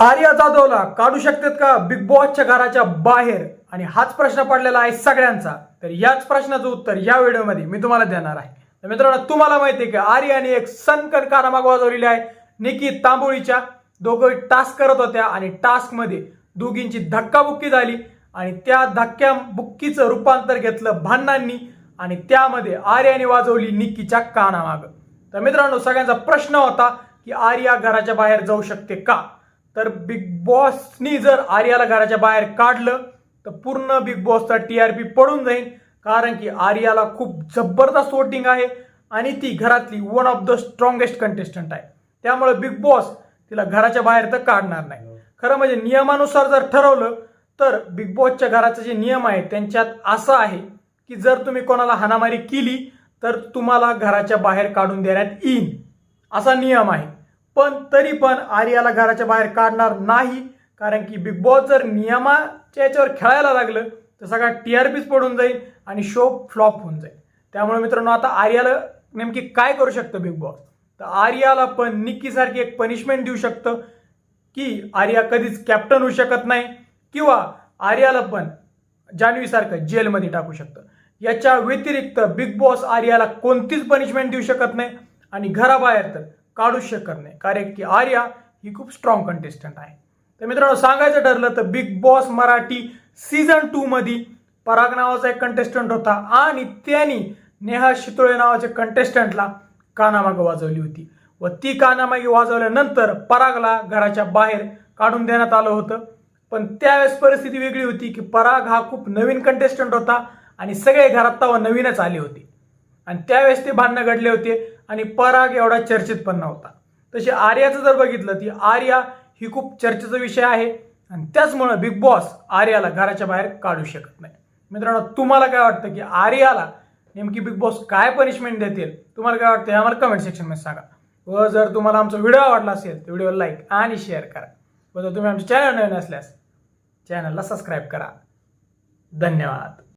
आर्या जाधवला काढू शकतात का बिग बॉसच्या घराच्या बाहेर? आणि हाच प्रश्न पडलेला आहे सगळ्यांचा. तर याच प्रश्नाचं उत्तर या व्हिडिओमध्ये मी तुम्हाला देणार आहे. तर मित्रांनो तुम्हाला माहिती आहे की आर्याने एक सनकन कारामाग वाजवलेली आहे निकी तांबोळीच्या. दोघं टास्क करत होत्या आणि टास्कमध्ये दोघींची धक्काबुक्की झाली आणि त्या धक्क्या बुक्कीचं रूपांतर घेतलं भांडणांनी आणि त्यामध्ये आर्याने वाजवली निकीच्या कानामाग. तर मित्रांनो सगळ्यांचा प्रश्न होता की आर्या घराच्या बाहेर जाऊ शकते का? तर बिग बॉसनी जर आर्याला घराच्या बाहेर काढलं तर पूर्ण बिग बॉसचा टी आर पी पडून जाईल. कारण की आर्याला खूप जबरदस्त वोटिंग आहे आणि ती घरातली one of the strongest contestant आहे. त्यामुळे बिग बॉस तिला घराच्या बाहेर तर काढणार नाही. खरं म्हणजे नियमानुसार जर ठरवलं तर बिग बॉसच्या घराचे जे नियम आहेत त्यांच्यात असं आहे की जर तुम्ही कोणाला हाणामारी केली तर तुम्हाला घराच्या बाहेर काढून देण्यात येईल. असा नियम आहे. पण तरी पण आर्याला घराच्या बाहेर काढणार नाही कारण की बिग बॉस जर नियमाच्या याच्यावर खेळायला लागलं तर सगळा टी आर पीच पडून जाईल आणि शो फ्लॉप होऊन जाईल. त्यामुळे मित्रांनो आता आर्याला नेमकी काय करू शकतं बिग बॉस तर आर्याला पण निक्कीसारखी एक पनिशमेंट देऊ शकतं की आर्या कधीच कॅप्टन होऊ शकत नाही किंवा आर्याला पण जान्हवीसारखं जेलमध्ये टाकू शकतं. याच्या व्यतिरिक्त बिग बॉस आर्याला कोणतीच पनिशमेंट देऊ शकत नाही आणि घराबाहेर तर काढूच शकत नाही कारण की आर्या ही खूप स्ट्रॉंग कंटेस्टंट आहे. तर मित्रांनो सांगायचं ठरलं तर big boss Marathi season two मध्ये पराग नावाचा एक कंटेस्टंट होता आणि त्यांनी नेहा शितोळे नावाच्या कंटेस्टंटला कानामागे वाजवली होती. व ती कानामागे वाजवल्यानंतर परागला घराच्या बाहेर काढून देण्यात आलं होतं. पण त्यावेळेस परिस्थिती वेगळी होती की पराग हा खूप नवीन कंटेस्टंट होता आणि सगळे घरात तवा नवीनच आले होते. आणि त्यावेळेस ते भांडणं घडले होते. आणि पराग एवढा चर्चित पण नव्हता. तसे आर्याचं जर बघितलं ती आर्या ही खूप चर्चेचा विषय आहे. आणि त्याचमुळं बिग बॉस आर्याला घराच्या बाहेर काढू शकत नाही. मित्रांनो तुम्हाला काय वाटतं की आर्याला नेमकी बिग बॉस काय पनिशमेंट देतील? तुम्हाला काय वाटतं? हे आम्हाला कमेंट सेक्शनमध्ये सांगा. व जर तुम्हाला आमचा व्हिडिओ आवडला असेल तर व्हिडिओ लाईक आणि शेअर करा. व जर तुम्ही आमचे चॅनल नवीन असल्यास चॅनलला सबस्क्राईब करा. धन्यवाद.